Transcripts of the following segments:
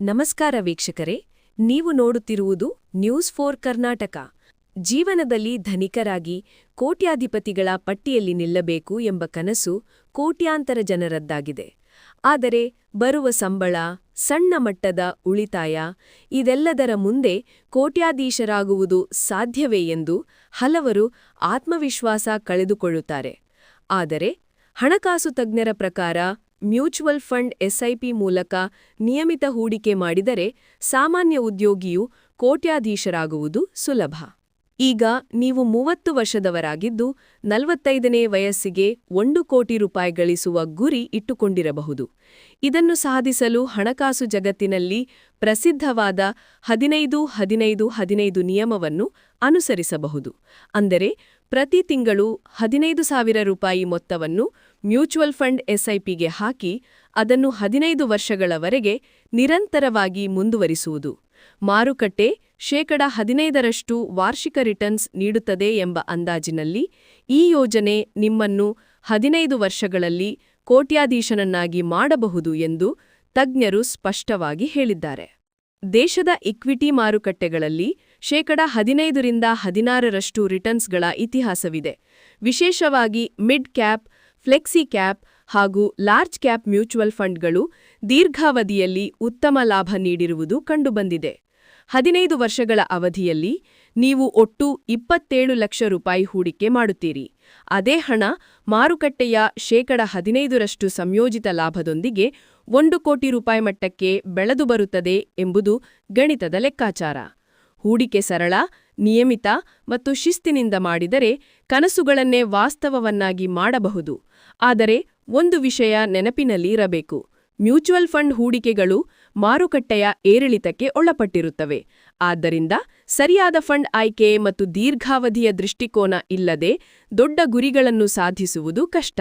ನಮಸ್ಕಾರ ವೀಕ್ಷಕರೇ, ನೀವು ನೋಡುತ್ತಿರುವುದು ನ್ಯೂಸ್ ಫೋರ್ ಕರ್ನಾಟಕ ಜೀವನದಲ್ಲಿ ಧನಿಕರಾಗಿ ಕೋಟ್ಯಾಧಿಪತಿಗಳ ಪಟ್ಟಿಯಲ್ಲಿ ನಿಲ್ಲಬೇಕು ಎಂಬ ಕನಸು ಕೋಟ್ಯಾಂತರ ಜನರದ್ದಾಗಿದೆ. ಆದರೆ ಬರುವ ಸಂಬಳ, ಸಣ್ಣ ಮಟ್ಟದ ಉಳಿತಾಯ, ಇದೆಲ್ಲದರ ಮುಂದೆ ಕೋಟ್ಯಾಧೀಶರಾಗುವುದು ಸಾಧ್ಯವೇ ಎಂದು ಹಲವರು ಆತ್ಮವಿಶ್ವಾಸ ಕಳೆದುಕೊಳ್ಳುತ್ತಾರೆ. ಆದರೆ ಹಣಕಾಸು ತಜ್ಞರ ಪ್ರಕಾರ ಮ್ಯೂಚುವಲ್ ಫಂಡ್ ಎಸ್ಐಪಿ ಮೂಲಕ ನಿಯಮಿತ ಹೂಡಿಕೆ ಮಾಡಿದರೆ ಸಾಮಾನ್ಯ ಉದ್ಯೋಗಿಯು ಕೋಟ್ಯಾಧೀಶರಾಗುವುದು ಸುಲಭ. ಈಗ ನೀವು ಮೂವತ್ತು ವರ್ಷದವರಾಗಿದ್ದು ನಲವತ್ತೈದನೇ ವಯಸ್ಸಿಗೆ ಒಂದು ಕೋಟಿ ರೂಪಾಯಿ ಗಳಿಸುವ ಗುರಿ ಇಟ್ಟುಕೊಂಡಿರಬಹುದು. ಇದನ್ನು ಸಾಧಿಸಲು ಹಣಕಾಸು ಜಗತ್ತಿನಲ್ಲಿ ಪ್ರಸಿದ್ಧವಾದ ಹದಿನೈದು ಹದಿನೈದು ಹದಿನೈದು ನಿಯಮವನ್ನು ಅನುಸರಿಸಬಹುದು. ಅಂದರೆ ಪ್ರತಿ ತಿಂಗಳು ಹದಿನೈದು ಸಾವಿರ ರೂಪಾಯಿ ಮೊತ್ತವನ್ನು ಮ್ಯೂಚುವಲ್ ಫಂಡ್ ಎಸ್ಐಪಿಗೆ ಹಾಕಿ ಅದನ್ನು ಹದಿನೈದು ವರ್ಷಗಳವರೆಗೆ ನಿರಂತರವಾಗಿ ಮುಂದುವರಿಸುವುದು. ಮಾರುಕಟ್ಟೆ ಶೇಕಡ ಹದಿನೈದರಷ್ಟು ವಾರ್ಷಿಕ ರಿಟರ್ನ್ಸ್ ನೀಡುತ್ತದೆ ಎಂಬ ಅಂದಾಜಿನಲ್ಲಿ ಈ ಯೋಜನೆ ನಿಮ್ಮನ್ನು ಹದಿನೈದು ವರ್ಷಗಳಲ್ಲಿ ಕೋಟ್ಯಾಧೀಶನನ್ನಾಗಿ ಮಾಡಬಹುದು ಎಂದು ತಜ್ಞರು ಸ್ಪಷ್ಟವಾಗಿ ಹೇಳಿದ್ದಾರೆ. ದೇಶದ ಇಕ್ವಿಟಿ ಮಾರುಕಟ್ಟೆಗಳಲ್ಲಿ ಶೇಕಡ ಹದಿನೈದರಿಂದ ಹದಿನಾರರಷ್ಟು ರಿಟರ್ನ್ಸ್ಗಳ ಇತಿಹಾಸವಿದೆ. ವಿಶೇಷವಾಗಿ ಮಿಡ್ ಕ್ಯಾಪ್, ಫ್ಲೆಕ್ಸಿ ಕ್ಯಾಪ್ ಹಾಗೂ ಲಾರ್ಜ್ ಕ್ಯಾಪ್ ಮ್ಯೂಚುವಲ್ ಫಂಡ್ಗಳು ದೀರ್ಘಾವಧಿಯಲ್ಲಿ ಉತ್ತಮ ಲಾಭ ನೀಡಿರುವುದು ಕಂಡುಬಂದಿದೆ. ಹದಿನೈದು ವರ್ಷಗಳ ಅವಧಿಯಲ್ಲಿ ನೀವು ಒಟ್ಟು ಇಪ್ಪತ್ತೇಳು ಲಕ್ಷ ರೂಪಾಯಿ ಹೂಡಿಕೆ ಮಾಡುತ್ತೀರಿ. ಅದೇ ಹಣ ಮಾರುಕಟ್ಟೆಯ ಶೇಕಡ ಹದಿನೈದರಷ್ಟು ಸಂಯೋಜಿತ ಲಾಭದೊಂದಿಗೆ ಒಂದು ಕೋಟಿ ರೂಪಾಯಿ ಮಟ್ಟಕ್ಕೆ ಬೆಳೆದು ಬರುತ್ತದೆ ಎಂಬುದು ಗಣಿತದ ಲೆಕ್ಕಾಚಾರ. ಹೂಡಿಕೆ ಸರಳ, ನಿಯಮಿತ ಮತ್ತು ಶಿಸ್ತಿನಿಂದ ಮಾಡಿದರೆ ಕನಸುಗಳನ್ನೇ ವಾಸ್ತವವನ್ನಾಗಿ ಮಾಡಬಹುದು. ಆದರೆ ಒಂದು ವಿಷಯ ನೆನಪಿನಲ್ಲಿ ಇರಬೇಕು. ಮ್ಯೂಚುವಲ್ ಫಂಡ್ ಹೂಡಿಕೆಗಳು ಮಾರುಕಟ್ಟೆಯ ಏರಿಳಿತಕ್ಕೆ ಒಳಪಟ್ಟಿರುತ್ತವೆ. ಆದ್ದರಿಂದ ಸರಿಯಾದ ಫಂಡ್ ಆಯ್ಕೆ ಮತ್ತು ದೀರ್ಘಾವಧಿಯ ದೃಷ್ಟಿಕೋನ ಇಲ್ಲದೆ ದೊಡ್ಡ ಗುರಿಗಳನ್ನು ಸಾಧಿಸುವುದು ಕಷ್ಟ.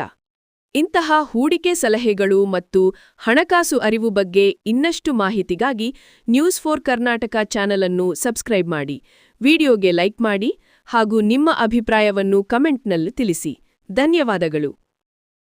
ಇಂತಹ ಹೂಡಿಕೆ ಸಲಹೆಗಳು ಮತ್ತು ಹಣಕಾಸು ಅರಿವು ಬಗ್ಗೆ ಇನ್ನಷ್ಟು ಮಾಹಿತಿಗಾಗಿ ನ್ಯೂಸ್ ಫೋರ್ ಕರ್ನಾಟಕ ಚಾನೆಲ್ ಅನ್ನು ಸಬ್ಸ್ಕ್ರೈಬ್ ಮಾಡಿ. ವಿಡಿಯೋಗೆ ಲೈಕ್ ಮಾಡಿ ಹಾಗೂ ನಿಮ್ಮ ಅಭಿಪ್ರಾಯವನ್ನು ಕಮೆಂಟ್ನಲ್ಲಿ ತಿಳಿಸಿ. ಧನ್ಯವಾದಗಳು.